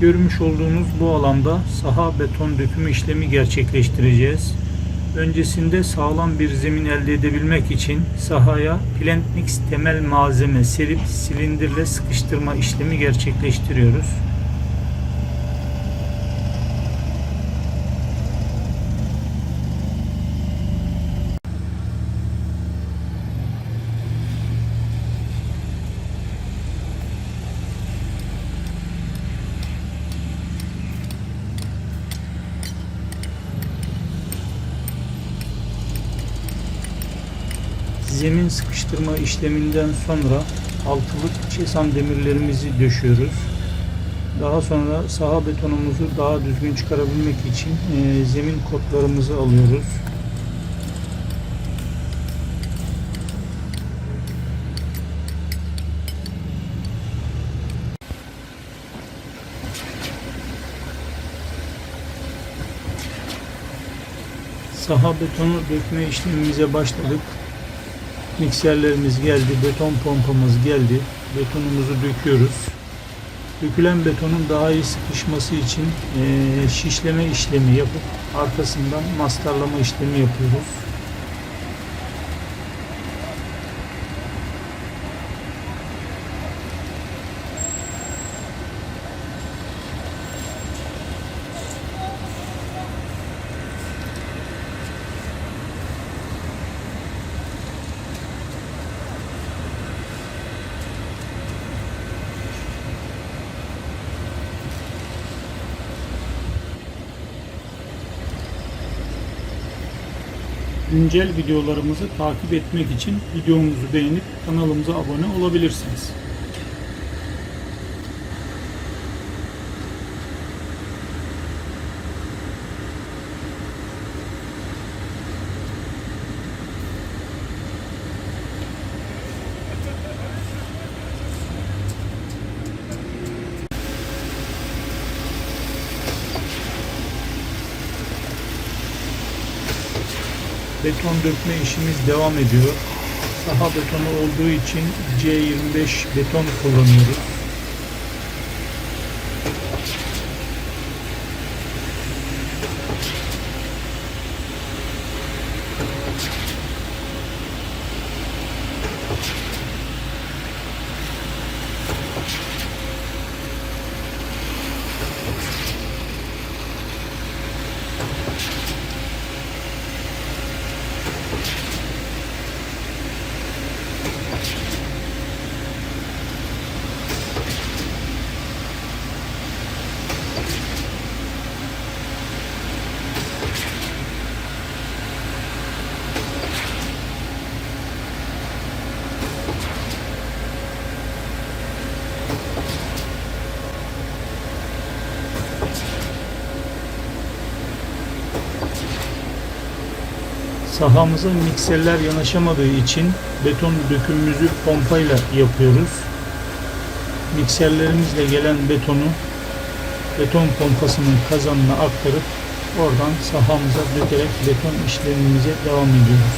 Görmüş olduğunuz bu alanda saha beton dökümü işlemi gerçekleştireceğiz. Öncesinde sağlam bir zemin elde edebilmek için sahaya plant mix temel malzeme serip silindirle sıkıştırma işlemi gerçekleştiriyoruz. Zemin sıkıştırma işleminden sonra altılık çesan demirlerimizi döşüyoruz. Daha sonra saha betonumuzu daha düzgün çıkarabilmek için e, zemin kotlarımızı alıyoruz. Saha betonu dökme işlemimize başladık. Mikserlerimiz geldi, beton pompamız geldi. Betonumuzu döküyoruz. Dökülen betonun daha iyi sıkışması için eee, şişleme işlemi yapıp arkasından mastarlama işlemi yapıyoruz. Güncel videolarımızı takip etmek için videomuzu beğenip kanalımıza abone olabilirsiniz. Beton dökme işimiz devam ediyor. Saha betonu olduğu için C25 beton kullanıyoruz. Sahamıza mikserler yanaşamadığı için beton dökümümüzü pompayla yapıyoruz. Mikserlerimizle gelen betonu beton pompasının kazanına aktarıp oradan sahamıza dökerek beton işlemimize devam ediyoruz.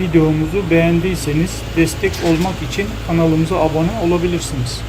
Videomuzu beğendiyseniz destek olmak için kanalımıza abone olabilirsiniz.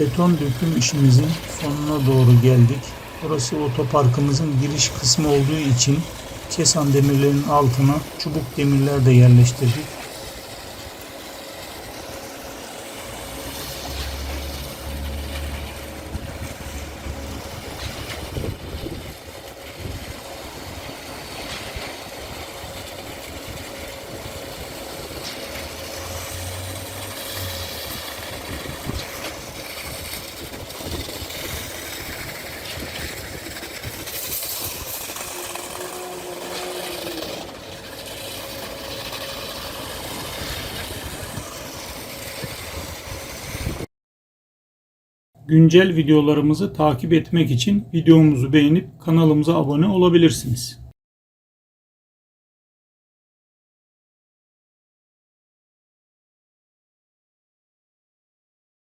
Beton döküm işimizin sonuna doğru geldik. Burası otoparkımızın giriş kısmı olduğu için kesan demirlerin altına çubuk demirler de yerleştirdik. Güncel videolarımızı takip etmek için videomuzu beğenip kanalımıza abone olabilirsiniz.